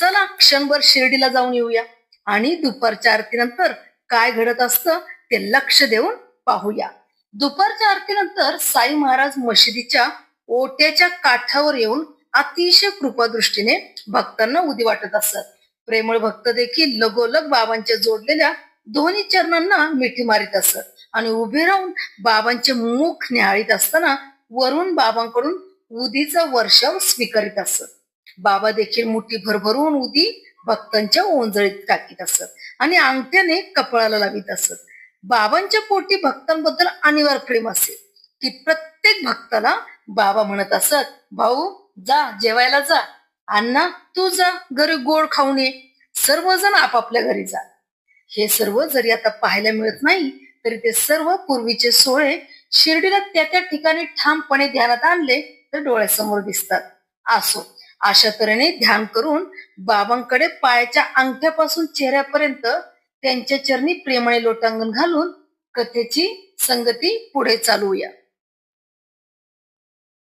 चला क्षणभर शिर्डीला जाऊन येऊया. आणि दुपारच्या आरतीनंतर काय घडत असतं ते लक्ष देऊन पाहूया. दुपारच्या आरतीनंतर साई महाराज मशिदीच्या ओट्याच्या काठावर येऊन अतिशय कृपादृष्टीने भक्तांना उदी वाटत असत. प्रेमळ भक्त देखील लगोलग बाबांच्या जोडलेल्या दोन्ही चरणांना मिठी मारित असत. आणि उभे राहून बाबांचे मुख न्याळीत असताना वरून बाबांकडून उदीचा वर्षाव स्वीकारित असत. बाबा देखील मुठी भरभरून उदी भक्तांच्या ओंजळीत टाकीत असत. आणि अंगठ्याने कपाळाला लावित असत. बाबांच्या पोटी भक्तांबद्दल अनिवार्य प्रेम असे की प्रत्येक भक्ताला बाबा म्हणत असत भाऊ जा जेवायला जा. अण्णा तू जा घरी गोड खाऊन ये. सर्वजण आपापल्या घरी जा. हे सर्व जरी आता पाहायला मिळत नाही तरी ते सर्व पूर्वीचे सोहळे शिर्डीला त्या त्या ठिकाणी ठामपणे ध्यानात आणले तर डोळ्यासमोर दिसतात. असो. अशा तऱ्हेने ध्यान करून बाबांकडे पायाच्या अंगठ्यापासून चेहऱ्यापर्यंत त्यांच्या चरणी प्रेमाने लोटांगण घालून कथेची संगती पुढे चालवूया.